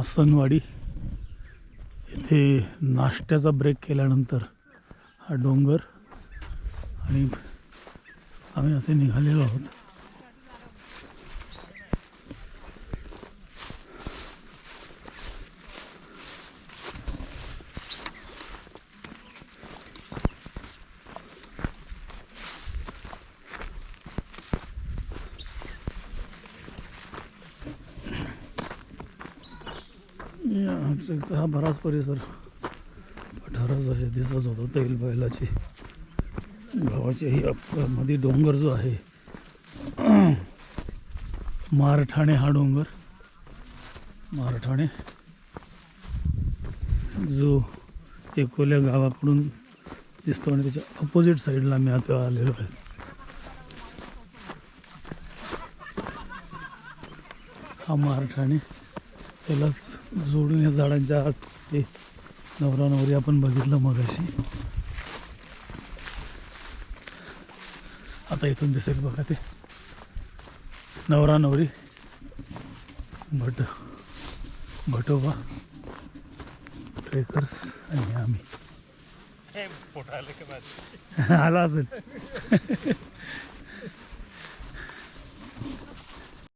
हसनवाडी येथे नाश्त्याचा ब्रेक केल्यानंतर हा डोंगर आणि आम्ही असे निघालेलो आहोत. या हा बराच परिसर पठाराचा शेतीचाच होता तैल बैलाची. गावाची ही अप- मध्ये डोंगर जो आहे. मारठाणे हा डोंगर. मारठाणे. जो एकोल्या गावाकडून दिसतो आणि त्याच्या अपोजिट साईडला मी आता आलेलो आहे. हा मारठाणे. त्यालाच जोडून या झाडांच्या आत ते नवरा नवरी आपण बघितलं मगाशी. आता इथून दिसेल बघा ते. नवरा नवरी. भट भटोबा ट्रेकर्स आणि आम्ही. आला असेल.